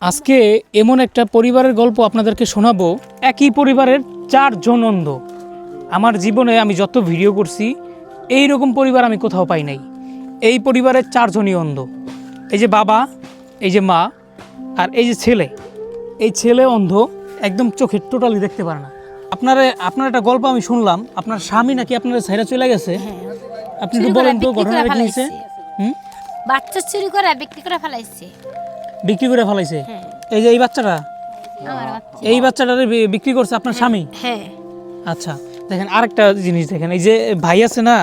আজকে এমন একটা পরিবারের গল্প আপনাদেরকে শোনাবো। একই পরিবারের চারজন অন্ধ। আমার জীবনে আমি যত ভিডিও করছি এই রকম পরিবার আমি কোথাও পাই নাই। এই পরিবারের চারজনই অন্ধ। এই যে বাবা এই যে মা আর এই যে ছেলে। এই ছেলে অন্ধ একদম চোখে টোটালি দেখতে পারে না। আপনার আপনার একটা গল্প আমি শুনলাম। আপনার স্বামী নাকি আপনার ছেড়ে চলে গেছে? আপনি করে বলেন তো ঘটনাটা কি হয়েছে? হুম? বাচ্চা চুরি করে বিক্রি করে ফেলাইছে। বিক্রি করে ফেলাইছে? হ্যাঁ। এই যে এই বাচ্চাটা? এই বাচ্চাটারে বিক্রি করছে আপনার স্বামী? হ্যাঁ। আচ্ছা দেখেন আরেকটা জিনিস দেখেন এই যে ভাই আছে না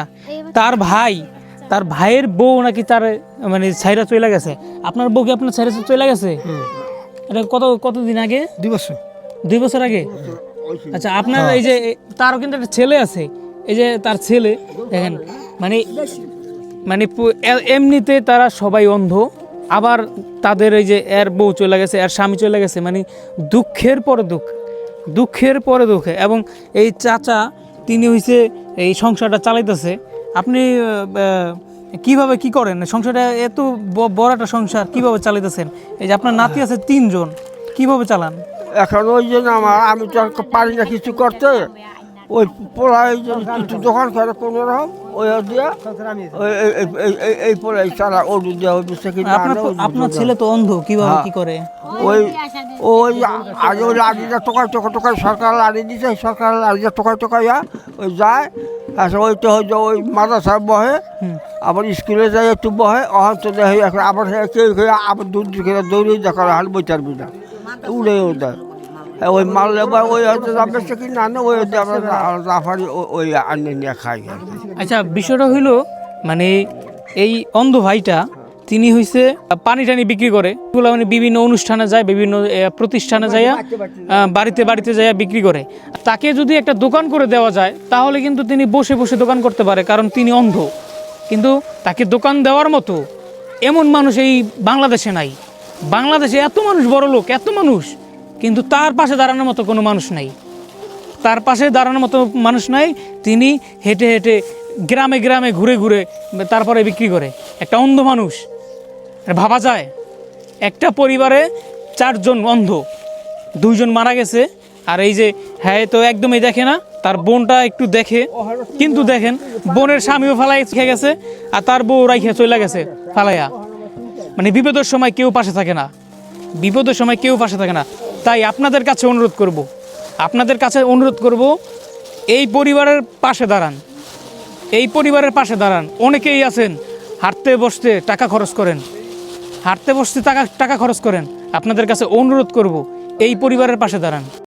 তার ভাই তার ভাইয়ের বউ নাকি তার মানে ছাইরা চলে গেছে। আপনার বউ কি আপনার ছাইরা চলে গেছে? এটা কত কতদিন আগে? দুই বছর। দুই বছর আগে? আচ্ছা আপনার এই যে তারও কিন্তু একটা ছেলে আছে। এই যে তার ছেলে দেখেন মানে মানে এমনিতে তারা সবাই অন্ধ। আবার তাদের এই যে এর বউ চলে গেছে, এর স্বামী চলে গেছে মানে দুঃখের পরে দুঃখ, দুঃখের পরে দুঃখ। এবং এই চাচা, তিনি হইছে এই সংসারটা চালাইতেছে। আপনি কীভাবে কি করেন? সংসারটা এত বড় একটা সংসার, কীভাবে চালাইতেছেন? এই যে আপনার নাতি আছে তিনজন, কীভাবে চালান? এখন ওই জন্য আমার, আমি তো পারি না কিছু করতে। ওই পোলা এই জন্য কিছু দোকান করে কোনো রকম ওই দিয়া এই- পোলাই সারা ওডু দেওয়া ওই বুঝতে আপনার ছেলে তো অন্ধ কীভাবে কি করে? ওই ওই আগে ওই লাড়িটা টোকাই টোকা টোকাই সরকার লাড়ি দিছে সরকার লাড়িটা টোকাই টোকাইয়া ওই যায় আচ্ছা ওই তো হয়তো ওই মাদ্রাসায় বহে আবার স্কুলে যায় একটু বহে অহন তো দেখে এখন আবার কেউ আবার দূর দূর করে দৌড়ে দেখা হাল বইতার বিনা উড়ে ওদের ওই মারলে বা ওই হয়তো যাবে সে কি না ওই হয়তো আমরা জাফারি ওই আনে নিয়ে খাই আচ্ছা বিষয়টা হইল মানে এই অন্ধ ভাইটা তিনি হইছে পানি টানি বিক্রি করে। এগুলো মানে বিভিন্ন অনুষ্ঠানে যায় বিভিন্ন প্রতিষ্ঠানে যায় বাড়িতে বাড়িতে যায় বিক্রি করে। তাকে যদি একটা দোকান করে দেওয়া যায় তাহলে কিন্তু তিনি বসে বসে দোকান করতে পারে কারণ তিনি অন্ধ। কিন্তু তাকে দোকান দেওয়ার মতো এমন মানুষ এই বাংলাদেশে নাই। বাংলাদেশে এত মানুষ বড় লোক এত মানুষ কিন্তু তার পাশে দাঁড়ানোর মতো কোনো মানুষ নাই। তার পাশে দাঁড়ানোর মতো মানুষ নাই, তিনি হেঁটে হেঁটে গ্রামে গ্রামে ঘুরে ঘুরে তারপরে বিক্রি করে। একটা অন্ধ মানুষ। ভাবা যায়, একটা পরিবারে চারজন অন্ধ, দুইজন মারা গেছে। আর এই যে হ্যাঁ তো একদমই দেখে না, তার বোনটা একটু দেখে। কিন্তু দেখেন, বোনের স্বামীও ফালাই খেয়ে গেছে, আর তার বউ রাইখে চলে গেছে, ফালাইয়া। মানে বিপদের সময় কেউ পাশে থাকে না। বিপদের সময় কেউ পাশে থাকে না। তাই আপনাদের কাছে অনুরোধ করব। আপনাদের কাছে অনুরোধ করব, এই পরিবারের পাশে দাঁড়ান। এই পরিবারের পাশে দাঁড়ান। অনেকেই আছেন, হাঁটতে বসতে টাকা খরচ করেন। হাঁটতে বসতে টাকা টাকা খরচ করেন। আপনাদের কাছে অনুরোধ করব, এই পরিবারের পাশে দাঁড়ান।